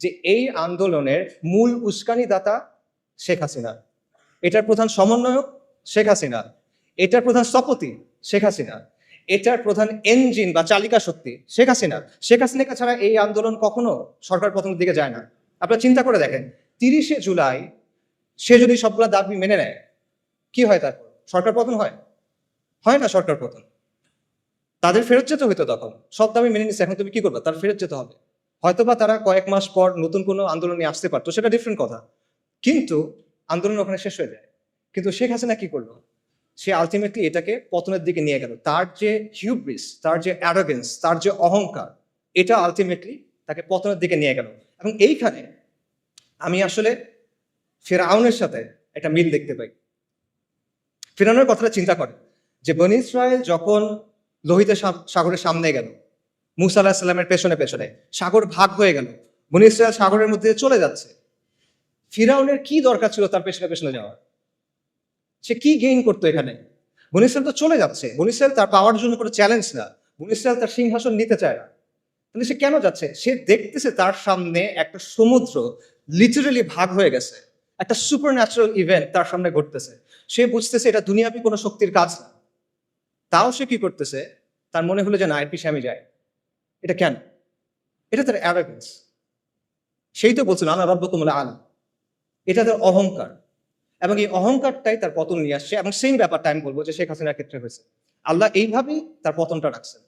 যে এই আন্দোলনের মূল উস্কানিদাতা শেখ হাসিনা। এটার প্রধান সমন্বয়ক শেখ হাসিনা। এটার প্রধান স্থপতি শেখ হাসিনা। এটার প্রধান এঞ্জিন বা চালিকা শক্তি শেখ হাসিনা। শেখ হাসিনাকে ছাড়া এই আন্দোলন কখনো সরকার প্রথম দিকে যায় না। আপনারা চিন্তা করে দেখেন, তিরিশে জুলাই সে যদি সবগুলো দাবি মেনে নেয়, কি হয় তারপর? সরকার পতন হয়? হয় না সরকার পতন? তাদের ফেরত যেতে হইতো তখন। সব দাবি মেনে নিচ্ছে এখন তুমি কি করবে? তার ফেরত যেতে হবে। হয়তোবা তারা কয়েক মাস পর নতুন কোনো আন্দোলন আসতে পারতো, সেটা ডিফারেন্ট কথা। কিন্তু আন্দোলন ওখানে শেষ হয়ে যায়। কিন্তু শেখ হাসিনা কি করল? সে আলটিমেটলি এটাকে পতনের দিকে নিয়ে গেল। তার যে হিউব্রিস তার যে অ্যারোগেন্স তার যে অহংকার, এটা আলটিমেটলি তাকে পতনের দিকে নিয়ে গেল। এবং এইখানে আমি আসলে ফেরাউনের সাথে একটা মিল দেখতে পাই। ফেরাউনের কথাটা চিন্তা করে যে, বনি ইসরায়েল যখন লোহিত সাগরের সামনে গেল মুসা আলাহ সাল্লামের পেছনে পেছনে। সাগর ভাগ হয়ে গেল। বনি সাগরের মধ্যে চলে যাচ্ছে। ফিরাউনের কি দরকার ছিল তার পেছনে পেছনে যাওয়ার? সে কি গেইন করতো এখানে? বনি তো চলে যাচ্ছে। বনি তার পাওয়ার জন্য কোনো চ্যালেঞ্জ না। বনি তার সিংহাসন নিতে চায় না। তাহলে সে কেন যাচ্ছে? সে দেখতেছে তার সামনে একটা সমুদ্র লিটারেলি ভাগ হয়ে গেছে। একটা সুপার ন্যাচারাল ইভেন্ট তার সামনে ঘটতেছে। সে বুঝতেছে এটা দুনিয়াবি কোনো শক্তির কাজ না। তাও সে কি করতেছে? তার মনে হলো যে না, এর পিছিয়ে আমি যাই। এটা কেন? এটা তার অ্যারোগেন্স সেই তো বলছিল আনা রব্য কুমলা আলা। এটা তার অহংকার। এবং এই অহংকারটাই তার পতন নিয়ে আসছে। এবং সেই ব্যাপারটা আমি বলব যে শেখ হাসিনার ক্ষেত্রে হয়েছে। আল্লাহ এইভাবেই তার পতনটা রাখছেন।